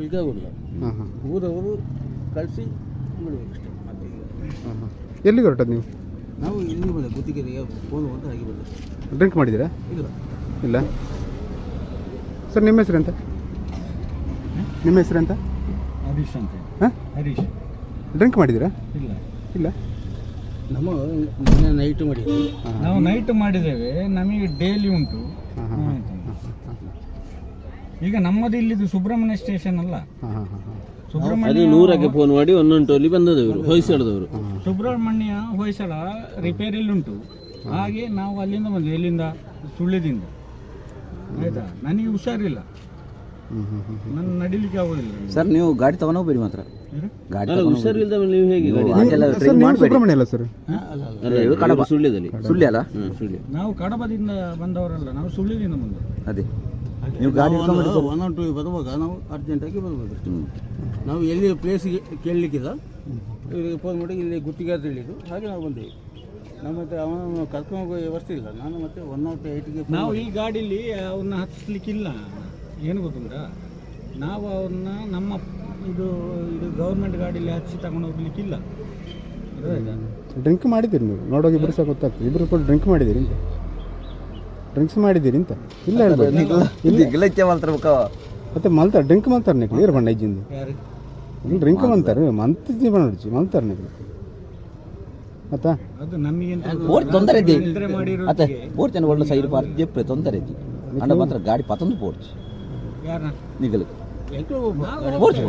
ಇದಾಗಲ್ಲ ಹಾಂ ಹಾಂ. ಊರವರು ಕಳಿಸಿ ಬಿಡಬೇಕಷ್ಟೇ ಮತ್ತೆ ಹಾಂ ಹಾಂ. ಎಲ್ಲಿಗೆ ಹೊರಟದ್ದು ನೀವು? ನಾವು ಇಲ್ಲಿ ಬಂದೆ ಗುತ್ತಿಗೆರೆಗೆ ಫೋನ್ ಅಂತ ಹಾಗೆ ಬಂದೆ. ಡ್ರಿಂಕ್ ಮಾಡಿದ್ದೀರಾ? ಇಲ್ಲ. ಇಲ್ಲ. ಸರ್ ನಿಮ್ಮ ಹೆಸರು ಅಂತ ನಿಮ್ಮ ಹೆಸರು ಅಂತ ಹರೀಶ್ ಅಂತ. ಹಾಂ? ಹರೀಶ್. ಡ್ರಿಂಕ್ ಮಾಡಿದ್ದೀರಾ? ಇಲ್ಲ. ಇಲ್ಲ. ನಮ್ಮ ನಿನ್ನೆ ನೈಟ್ ಮಾಡಿದ್ವಿ. ಹಾಂ. ನಾವು ನೈಟ್ ಮಾಡಿದ್ದೇವೆ. ನಮಗೆ ಡೈಲಿ ಉಂಟು. ಹಾಂ ಹಾಂ ಹಾಂ. ಈಗ ನಮ್ಮದು ಇಲ್ಲಿದು ಸುಬ್ರಹ್ಮಣ್ಯ ಸ್ಟೇಷನ್ ಅಲ್ಲ. ಸುಬ್ರಹ್ಮಣ್ಯ ನೂರಕ್ಕೆ ಫೋನ್ ಮಾಡಿ ಒಂದೊಂದು ಟೋಲಿ ಬಂದದವರು ಹೊಯ್ಸಳದವರು. ಸುಬ್ರಹ್ಮಣ್ಯ ಹೊಯ್ಸಳ ರಿಪೇರಿ ಉಂಟು. ಹಾಗೆ ನಾವು ಅಲ್ಲಿಂದ ಬಂದ್ವಿ ಎಲ್ಲಿಂದ? ಸುಳ್ಳ್ಯದಿಂದ ಆಯ್ತಾ? ನನಗೆ ಹುಷಾರಿಲ್ಲ. ನನ್ನ ನಡಿಲಿಕ್ಕೆ ಆಗೋದಿಲ್ಲ. ಸರ್ ನೀವು ಗಾಡಿ ತಗೊಂಡು ಹೋಗ್ಬೇಡಿ ಮಾತ್ರ. ಏನು? ಗಾಡಿ ಹುಷಾರಿಲ್ದ ನೀವು ಹೇಗೆ? ಮಾಡಬೇಡಿ. ಸುಬ್ರಹ್ಮಣ್ಯ ಅಲ್ಲ ಸರ್? ಕಡಬ. ಸುಳ್ಯದಲ್ಲಿ. ಸುಳ್ಳಿ ಅಲ್ಲ? ಸುಳ್ಯ. ನಾವು ಕಡಬದಿಂದ ಬಂದವರಲ್ಲ ನಾವು ಸುಳ್ಳಿದಿಂದ ಬಂದವರು ಅದೇ. ನೀವು ಗಾಡಿ ಒನ್ ಆನ್ ಟು ಬರುವಾಗ ನಾವು ಅರ್ಜೆಂಟಾಗಿ ಬರ್ಬೇಕು ಹ್ಮ್. ನಾವು ಎಲ್ಲಿ ಪ್ಲೇಸಿಗೆ ಕೇಳಲಿಕ್ಕಿಲ್ಲ. ಇವರಿಗೆ ಫೋನ್ ಮಾಡಿ ಇಲ್ಲಿ ಗುತ್ತಿಗೆ ಅಂತ ಹೇಳಿದ್ದು. ಹಾಗೆ ನಾವು ಬಂದೇವೆ. ನಮ್ಮ ಹತ್ರ ಅವನನ್ನು ಕರ್ಕೊಂಡು ಹೋಗೋ ವ್ಯವಸ್ಥೆ ಇಲ್ಲ. ನಾನು ಮತ್ತೆ ಒನ್ ನಾಟ್ ಏಯ್ಟಿಗೆ ನಾವು ಈ ಗಾಡೀಲಿ ಅವನ್ನ ಹತ್ತಿಸ್ಲಿಕ್ಕಿಲ್ಲ ಏನು ಗೊತ್ತುಂಟ? ನಾವು ಅವನ್ನ ನಮ್ಮ ಇದು ಇದು ಗೌರ್ಮೆಂಟ್ ಗಾಡೀಲಿ ಹಚ್ಚಿ ತಗೊಂಡು ಹೋಗ್ಲಿಕ್ಕಿಲ್ಲ? ಡ್ರಿಂಕ್ ಮಾಡಿದ್ದೀರಿ ನೀವು. ನೋಡೋಕೆ ಇಬ್ಬರು ಸಹ ಗೊತ್ತಾಗ್ತದೆ. ಇಬ್ಬರು ಕೂಡ ಡ್ರಿಂಕ್ ಮಾಡಿದ್ದೀರಿ ಅಂತ. ಡ್ರಿಂಕ್ಸ್ ಮಾಡಿದ್ದೀರಿ ಅಂತ? ಇಲ್ಲ ಹೇಳ್ಬೋದು. ಇಲ್ಲ ಮತ್ತೆ ಮಲ್ತಾರೆ ಡ್ರಿಂಕ್ ಮಲ್ತಾರೆ ನೀವು ಕ್ಲಿಯರ್ ಬಂಡ ಇಜ್ಜಿಂದ? ಇಲ್ಲಿ ಡ್ರಿಂಕ್ ಮಂತಾರೆ ಮಂತ್ ಜೀವನ ನೋಡಿಸಿ ಮಲ್ತಾರೆ ನೀವು ತೊಂದರೆ ಇದೆ. ಮಾಡಿರೋದಕ್ಕೆ ಜನ ಒಳ್ಳೆ ಸೈಡ್ ಪಾರ್ಕ್ ಜೆಪ್ಪೆ ತೊಂದರೆ ಐತಿ ಅಂಡ ಮಾತ್ರ ಗಾಡಿ ಪತಂದು ಯಾರ ನಿಗಲು ಪೋಡ್ಚು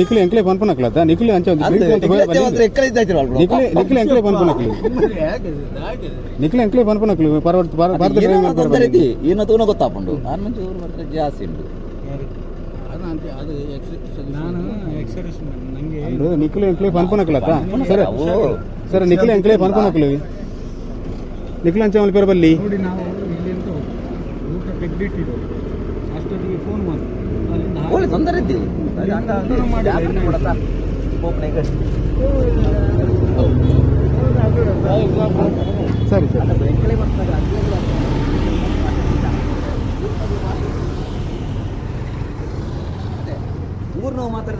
ನಿಕ್ಲೆ ಎಂಕ್ಲೆ ಪನ್ಪನ್ ಹಾಕ್ಲತ್ತ? ನಿಕ್ಲೆ ಅಂಚೆ ಎಂಕ್ಲೆ ಎಂಕ್ಲೆ ಭಾರತ ಗೊತ್ತಾಪಂಡು. ಊರು ಜಾಸ್ತಿ ಉಂಟು. ಎಂಕ್ಲೆ ಹಾಕ್ಲತ್ತ? ಸರ್ ಸರ್ ನಿಕ್ಲೆ ಎಂಕ್ಲೆ ಪನ್ಪನ್ ಹಾಕ್ಲಿ. ನಿಕ್ಲೆ ಅಂಚೆ ಬಲ್ಲಿ ಅಂತ ಊಟ ತೆಗ್ದಿಟ್ಟಿದ್ದು ಅಷ್ಟೊತ್ತಿಗೆ ಫೋನ್ ಮಾಡಿ ತೊಂದರೆ ಇದ್ದೀವಿ ಸರಿ ಸರಿ. ಊರ್ನವು ಮಾತಾಡ